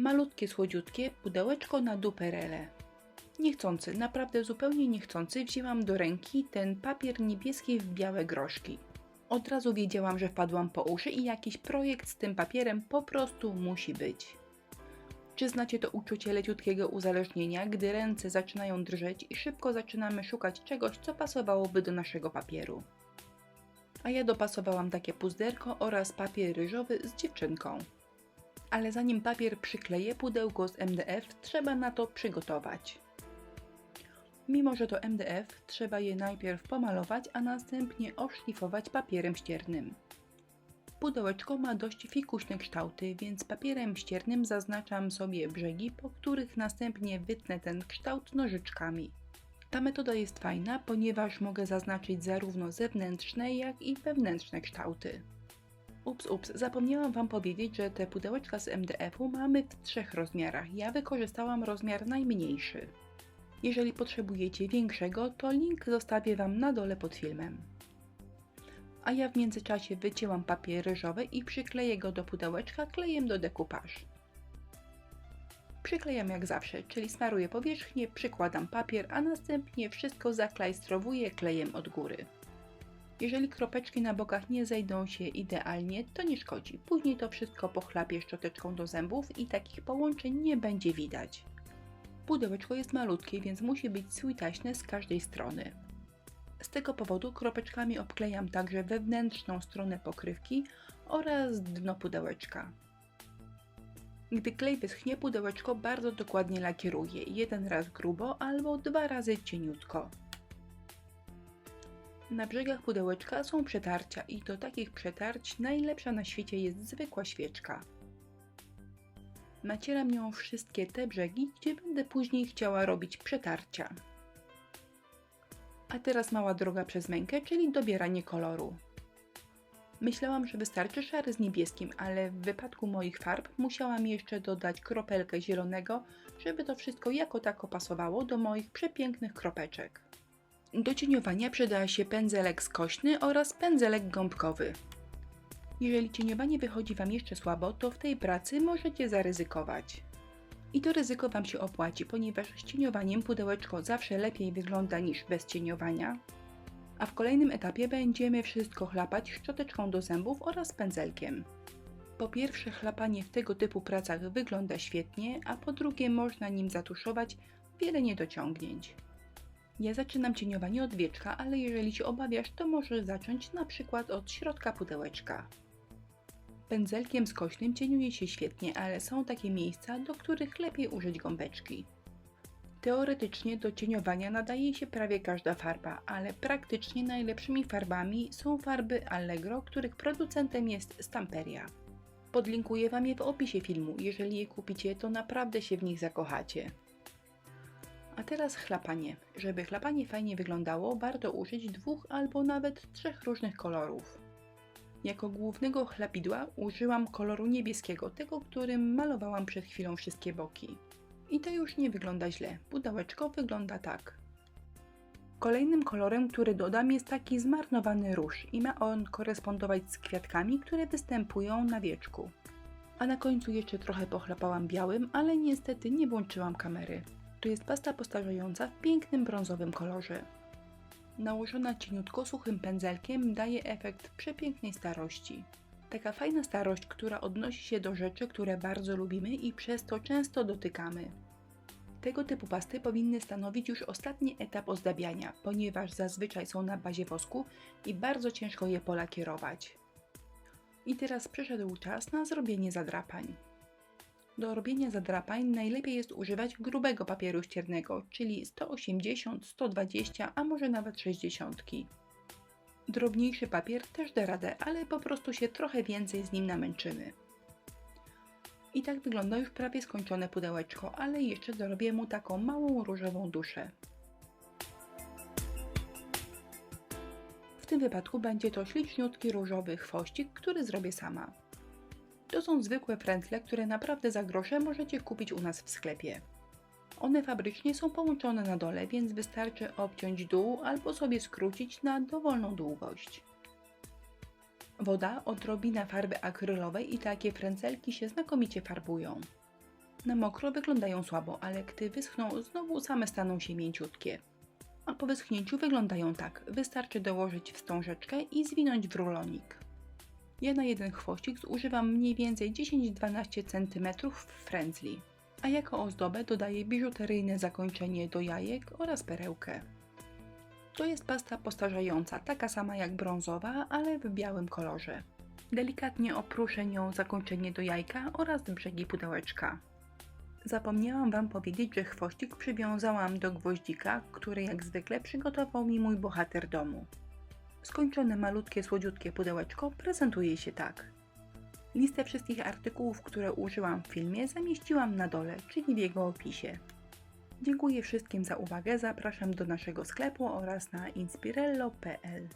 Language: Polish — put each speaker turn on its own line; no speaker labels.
Malutkie, słodziutkie pudełeczko na duperele. Niechcący, naprawdę zupełnie niechcący wzięłam do ręki ten papier niebieski w białe groszki. Od razu wiedziałam, że wpadłam po uszy i jakiś projekt z tym papierem po prostu musi być. Czy znacie to uczucie leciutkiego uzależnienia, gdy ręce zaczynają drżeć i szybko zaczynamy szukać czegoś, co pasowałoby do naszego papieru? A ja dopasowałam takie puzderko oraz papier ryżowy z dziewczynką. Ale zanim papier przykleję pudełko z MDF, trzeba na to przygotować. Mimo, że to MDF, trzeba je najpierw pomalować, a następnie oszlifować papierem ściernym. Pudełeczko ma dość fikuśne kształty, więc papierem ściernym zaznaczam sobie brzegi, po których następnie wytnę ten kształt nożyczkami. Ta metoda jest fajna, ponieważ mogę zaznaczyć zarówno zewnętrzne, jak i wewnętrzne kształty. Ups, ups, zapomniałam Wam powiedzieć, że te pudełeczka z MDF-u mamy w trzech rozmiarach. Ja wykorzystałam rozmiar najmniejszy. Jeżeli potrzebujecie większego, to link zostawię Wam na dole pod filmem. A ja w międzyczasie wycięłam papier ryżowy i przykleję go do pudełeczka klejem do dekupaż. Przyklejam jak zawsze, czyli smaruję powierzchnię, przykładam papier, a następnie wszystko zaklajstrowuję klejem od góry. Jeżeli kropeczki na bokach nie zejdą się idealnie, to nie szkodzi. Później to wszystko pochlapię szczoteczką do zębów i takich połączeń nie będzie widać. Pudełeczko jest malutkie, więc musi być sweetaśne z każdej strony. Z tego powodu kropeczkami obklejam także wewnętrzną stronę pokrywki oraz dno pudełeczka. Gdy klej wyschnie, pudełeczko bardzo dokładnie lakieruję, jeden raz grubo albo dwa razy cieniutko. Na brzegach pudełeczka są przetarcia i do takich przetarć najlepsza na świecie jest zwykła świeczka. Nacieram nią wszystkie te brzegi, gdzie będę później chciała robić przetarcia. A teraz mała droga przez mękę, czyli dobieranie koloru. Myślałam, że wystarczy szary z niebieskim, ale w wypadku moich farb musiałam jeszcze dodać kropelkę zielonego, żeby to wszystko jako tako pasowało do moich przepięknych kropeczek. Do cieniowania przyda się pędzelek skośny oraz pędzelek gąbkowy. Jeżeli cieniowanie wychodzi Wam jeszcze słabo, to w tej pracy możecie zaryzykować. I to ryzyko Wam się opłaci, ponieważ z cieniowaniem pudełeczko zawsze lepiej wygląda niż bez cieniowania. A w kolejnym etapie będziemy wszystko chlapać szczoteczką do zębów oraz pędzelkiem. Po pierwsze, chlapanie w tego typu pracach wygląda świetnie, a po drugie, można nim zatuszować wiele niedociągnięć. Ja zaczynam cieniowanie od wieczka, ale jeżeli się obawiasz, to możesz zacząć na przykład od środka pudełeczka. Pędzelkiem skośnym cieniuje się świetnie, ale są takie miejsca, do których lepiej użyć gąbeczki. Teoretycznie do cieniowania nadaje się prawie każda farba, ale praktycznie najlepszymi farbami są farby Allegro, których producentem jest Stamperia. Podlinkuję Wam je w opisie filmu, jeżeli je kupicie, to naprawdę się w nich zakochacie. A teraz chlapanie. Żeby chlapanie fajnie wyglądało, warto użyć dwóch albo nawet trzech różnych kolorów. Jako głównego chlapidła użyłam koloru niebieskiego, tego, którym malowałam przed chwilą wszystkie boki. I to już nie wygląda źle. Pudełeczko wygląda tak. Kolejnym kolorem, który dodam jest taki zmarnowany róż i ma on korespondować z kwiatkami, które występują na wieczku. A na końcu jeszcze trochę pochlapałam białym, ale niestety nie włączyłam kamery. To jest pasta postarzająca w pięknym brązowym kolorze. Nałożona cieniutko suchym pędzelkiem daje efekt przepięknej starości. Taka fajna starość, która odnosi się do rzeczy, które bardzo lubimy i przez to często dotykamy. Tego typu pasty powinny stanowić już ostatni etap ozdabiania, ponieważ zazwyczaj są na bazie wosku i bardzo ciężko je polakierować. I teraz przyszedł czas na zrobienie zadrapań. Do robienia zadrapań najlepiej jest używać grubego papieru ściernego, czyli 180, 120, a może nawet 60. Drobniejszy papier też da radę, ale po prostu się trochę więcej z nim namęczymy. I tak wygląda już prawie skończone pudełeczko, ale jeszcze dorobię mu taką małą różową duszę. W tym wypadku będzie to śliczniutki różowy chwościk, który zrobię sama. To są zwykłe frętle, które naprawdę za grosze możecie kupić u nas w sklepie. One fabrycznie są połączone na dole, więc wystarczy obciąć dół albo sobie skrócić na dowolną długość. Woda, odrobina farby akrylowej i takie frędzelki się znakomicie farbują. Na mokro wyglądają słabo, ale gdy wyschną, znowu same staną się mięciutkie. A po wyschnięciu wyglądają tak. Wystarczy dołożyć wstążeczkę i zwinąć w rulonik. Ja na jeden chwościk zużywam mniej więcej 10-12 cm frędzli, a jako ozdobę dodaję biżuteryjne zakończenie do jajek oraz perełkę. To jest pasta postarzająca, taka sama jak brązowa, ale w białym kolorze. Delikatnie opruszę nią zakończenie do jajka oraz brzegi pudełeczka. Zapomniałam Wam powiedzieć, że chwościk przywiązałam do gwoździka, który jak zwykle przygotował mi mój bohater domu. Skończone malutkie, słodziutkie pudełeczko prezentuje się tak. Listę wszystkich artykułów, które użyłam w filmie zamieściłam na dole, czyli w jego opisie. Dziękuję wszystkim za uwagę, zapraszam do naszego sklepu oraz na inspirello.pl.